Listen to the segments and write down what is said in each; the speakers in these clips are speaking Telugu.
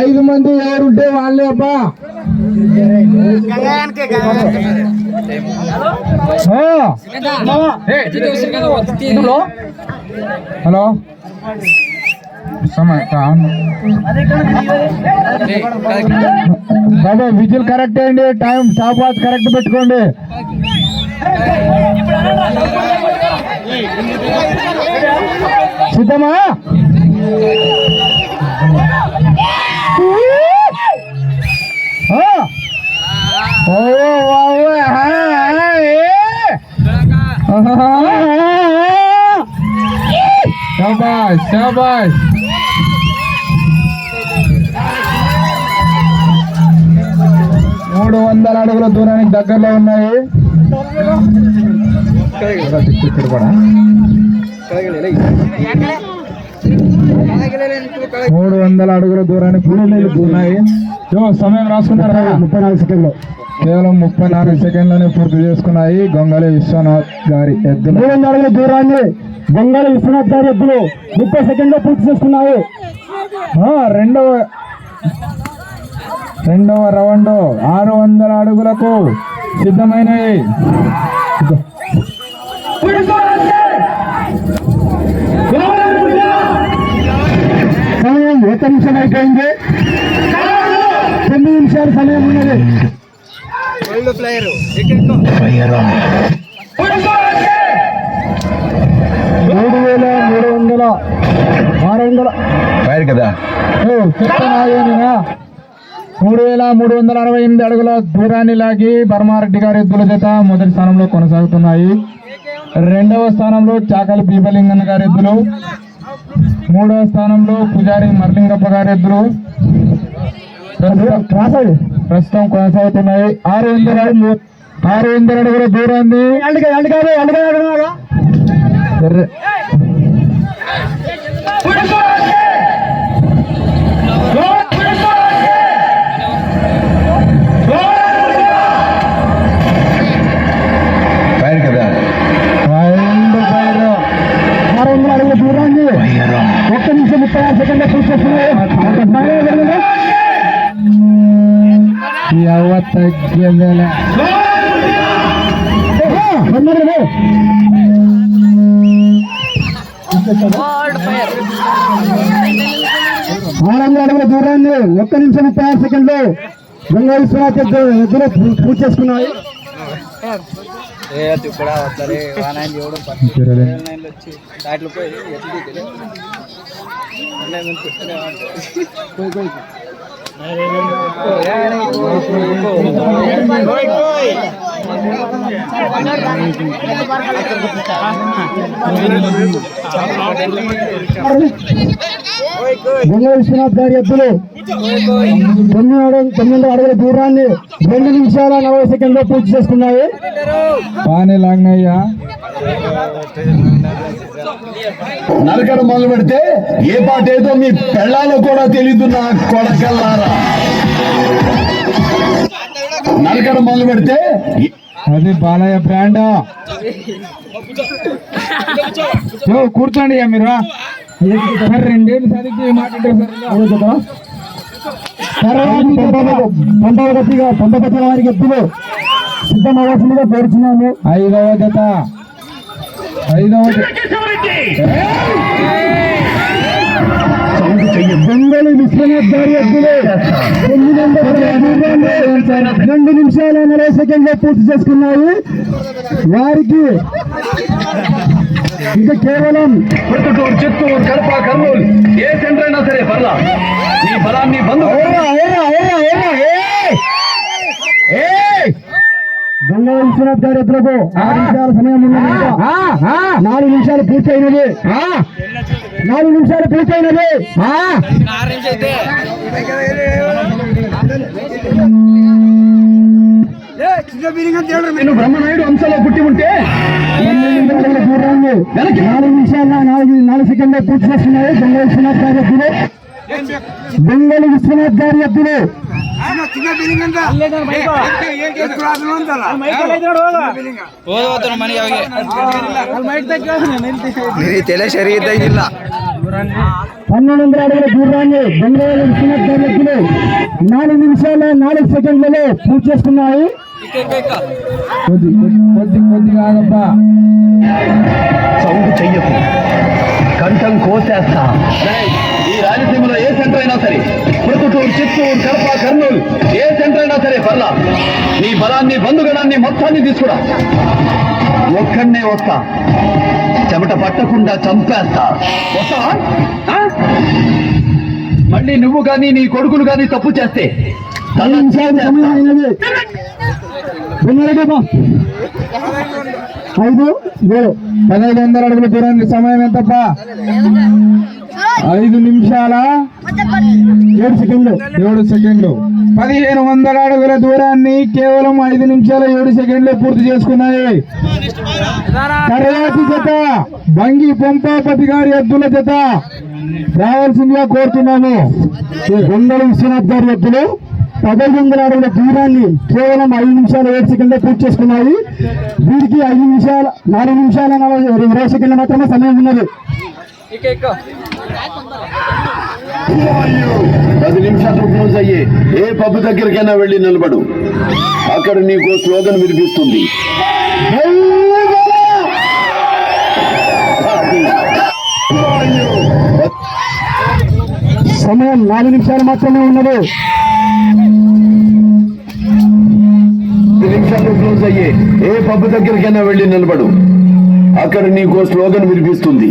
ఐదు మంది ఎవరుంటే వాళ్ళే. హలో హలో సమయ బాబా విజిల్ కరెక్ట్ అండి టైం స్టాప్ వాచ్ కరెక్ట్ పెట్టుకోండి సిద్ధమా శాబాష్ మూడు వందల అడుగుల దూరానికి దగ్గరలో ఉన్నాయి. ఇక్కడ కూడా మూడు వందల అడుగుల దూరానికి ఉన్నాయి సమయం రాసుకున్నారా? ముప్పై నాలుగు సెకండ్లు. కేవలం ముప్పై నాలుగు సెకండ్లని పూర్తి చేసుకున్నాయి గొంగళి విశ్వనాథ్ గారి ఎద్దులు. మూడు వందల అడుగుల దూరాన్ని గొంగళి విశ్వనాథ్ గారి ఎద్దులు ముప్పై సెకండ్లో పూర్తి చేసుకున్నాయి రెండవ రెండవ రౌండ్ ఆరు వందల అడుగులకు సిద్ధమైనవి. సమయం ఒక నిమిషం అయిపోయింది. తొమ్మిది నిమిషాల సమయం ఉన్నది మూడు వేల మూడు వందల ఆరు వందల ఫైర్ కదా? ఓ, చెప్తానా మూడు వేల మూడు వందల అరవై ఎనిమిది అడుగుల దూరాన్ని లాగి బర్మారెడ్డి గారి ఎద్దుల జత మొదటి స్థానంలో కొనసాగుతున్నాయి. రెండవ స్థానంలో చాకలి బీబలింగన్న గారి ఎద్దులు. మూడవ స్థానంలో పుజారి మర్లింగప్ప గారి ఎద్దులు. ప్రస్తుతం- ప్రస్తుతం కొనసాగుతున్నాయి. ఆరు వందల ఆరు వందల అడుగుల దూరాన్ని ఎర్ర- ఫైర్ కదా రెండు పైరు ఆరు వందల అడుగుల దూరాన్ని ఒక్క నిమిషం ముప్పై ఆరు సెకండ్ సెకండ్లు గంగా విశ్వనాథ్ ఎదురు పూర్తి చేసుకున్నాయి వస్తారు ఎవడు ఇరవై. వచ్చి దాంట్లో పోయి ఎట్లా పోయి, పోయి. గంగా విశ్వనాథ్ గారి ఎద్దులు. తొమ్మిది తొమ్మిది అడుగుల దూరాన్ని రెండు నిమిషాల నలభై సెకండ్లో పూర్తి చేసుకున్నాయి. పానీ లాంగయ్యా నరకడం మొదలు పెడితే ఏ పాట ఏదో మీ పెళ్ళాలో కూడా తెలీదు నా కొడకల్లారా. నరకడం మొదలు పెడితే అది బాలయ్య బ్రాండ్ ఓ, కూర్చోండి ఇక మీరు. సార్ రెండేళ్ళు చదివి మాట్లాడారు పంపవతిగా పంపపత్ర వారికి ఎత్తులు. సిద్ధమవలసిందిగా కోరుచున్నాము. ఐదవ జత. ఐదవ బొంగళి విశ్వనాథ్ గారి ఎత్తులు తొమ్మిది వందల రెండు నిమిషాల నలభై సెకండ్లో పూర్తి చేసుకున్నాయి. వారికి ఇంకా కేవలం పుట్టటూరు చిత్తూరు కడప కర్నూలు ఏ సెంటర్ అయినా సరే పర్లా. నీ బలాన్ని బంధు దొంగ విశ్వనాథ్ గారి ఎదురుకు ఆరు నిమిషాల సమయం ఉన్నది. నాలుగు నిమిషాలు పూర్తయినది. నాలుగు నిమిషాలు పూర్తయినది. నేను బ్రహ్మనాయుడు అంశంలో పుట్టి ఉంటే నాలుగు నిమిషాల నాలుగు నాలుగు సెకండ్లు పూర్తి చేస్తున్నాయి దొంగ విశ్వనాథ్ గారి ఎద్దులు బెంగళి విశ్వనాథ్ గారి ఎద్దులు ಹೋದ ಮನೆಗೆ ಅವಿಗೆ ತೆಲೆ ಸರಿ ಇದ್ದಂಗಿಲ್ಲ పన్నెండు వందల అడుగుల దూరాన్ని బెంగళూరు విశ్వనాథ్ గారి ఎద్దులు నాలుగు నిమిషాల నాలుగు సెకండ్లలో పూర్తి చేసుకున్నాయి కొద్ది కొద్ది కొద్ది కాదబ్బా సౌండ్ చెయ్యకు కంఠం కోసేస్తా ఈ రాయలసీమలో ఏ సెంటర్ అయినా సరే ప్రొద్దుటూరు చిత్తూరు కడప కర్నూలు ఏ సెంటర్ అయినా సరే పర్లా. నీ బలాన్ని బంధుగణాన్ని మొత్తాన్ని తీసుకురా. ఒక్కడనే వస్తా. చెమట పట్టకుండా చంపేస్తా. వస్తా? మళ్ళీ నువ్వు కానీ నీ కొడుకులు కానీ తప్పు చేస్తే ఐదు ఏడు. పదహైదు వందల అడుగుల దూరానికి సమయం ఎంతప్పా? ఐదు నిమిషాల ఏడు సెకండ్లు ఏడు సెకండ్లు. పదిహేను వందల అడుగుల దూరాన్ని కేవలం ఐదు నిమిషాల ఏడు సెకండ్లు పూర్తి చేసుకున్నాయి. తర్వాతి జత బంగి పొంపాపతి గారి ఎద్దుల జత. రావాల్సిందిగా కోరుతున్నాము. వందల గుండెల విశ్వనాథ్ గారి ఎద్దులు పదహైదు వందల అడుగుల దూరాన్ని కేవలం ఐదు నిమిషాల ఏడు సెకండ్లు పూర్తి చేసుకున్నాయి. వీరికి ఐదు నిమిషాల నాలుగు నిమిషాల నలభై ఇరవై సెకండ్లు మాత్రమే సమయం ఉన్నది. పది నిమిషాలు క్లోజ్ అయ్యి ఏ పబ్బు దగ్గరికైనా వెళ్ళి నిలబడు. అక్కడ నీకు స్లోగన్ వినిపిస్తుంది. సమయం నాలుగు నిమిషాలు మాత్రమే ఉన్నది. పది నిమిషాలు క్లోజ్ అయ్యి ఏ పబ్బు దగ్గరికైనా వెళ్ళి నిలబడు. అక్కడ నీకు స్లోగన్ వినిపిస్తుంది.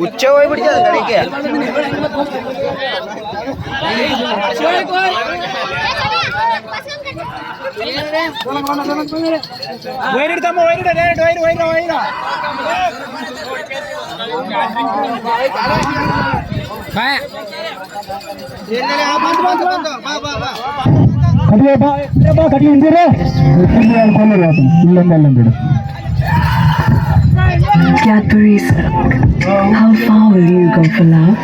உச்ச போய் பிடிச்சது கிடைக்க வயிறு தம்மா வயிறு டேரக்ட் வயிறு வயிறு கட்டி இல்லை இல்லை இல்லை Cadbury's How far will you go for love?